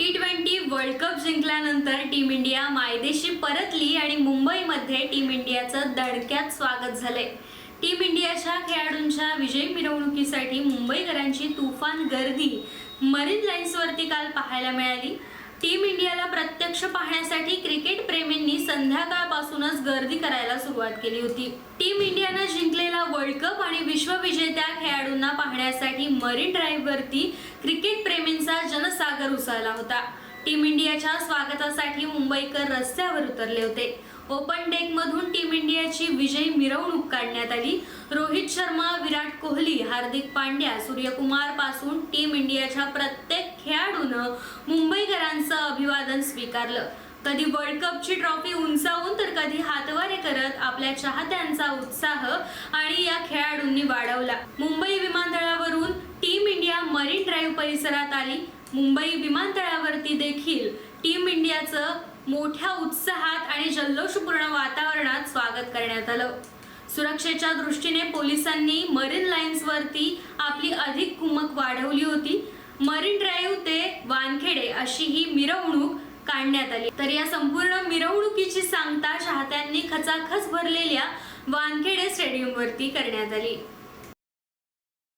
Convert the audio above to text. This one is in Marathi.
टी ट्वेंटी वर्ल्ड कप जिंकल्यानंतर टीम इंडिया मायदेशी परतली आणि मुंबईमध्ये टीम इंडियाचं धडक्यात स्वागत झालंय. टीम इंडियाच्या खेळाडूंच्या विजय मिरवणुकीसाठी मुंबईकरांची तुफान गर्दी. मरीन लाईन्सवरती काल पाहायला मिळाली. टीम इंडिया प्रत्यक्ष पाहण्यासाठी क्रिकेट प्रेमींनी संध्याकाळपासूनच गर्दी करायला सुरुवात केली होती. टीम इंडियानं जिंकलेला वर्ल्ड कप आणि विश्वविजेत्या खेळाडूंना पाहण्यासाठी मरीन ड्राईव्हवरती क्रिकेट प्रेमींचा जनसागर उसळला होता. टीम इंडियाच्या स्वागतासाठी मुंबईकर रस्त्यावर उतरले होते. ओपन डेकमधून टीम इंडियाची विजयी मिरवणूक काढण्यात आली. रोहित शर्मा विराट कोहली हार्दिक पांड्या सूर्यकुमारपासून टीम इंडियाच्या प्रत्येक खेळाडूनं मुंबईकरांचं अभिवादन स्वीकारलं. कधी वर्ल्ड कपची ट्रॉफी उंचावून तर कधी हातवारे करत आपल्या चाहत्यांचा उत्साह आणि या खेळाडूंनी वाढवला. मुंबई विमानतळावरून टीम इंडिया मरीन ड्राईव्ह परिसरात आली. मुंबई विमानतळावरती देखील टीम इंडियाचं मोठ्या उत्साहात आणि जल्लोषपूर्ण वातावरणात स्वागत करण्यात आलं. सुरक्षेच्या दृष्टीने पोलिसांनी मरीन लाईन्सवरती आपली अधिक कुमक वाढवली होती. मरीन ड्राईव्ह ते वानखेडे अशी ही मिरवणूक काढण्यात आली. तर या संपूर्ण मिरवणुकीची सांगता चाहत्यांनी खचाखच भरलेल्या वानखेडे स्टेडियमवरती करण्यात आली.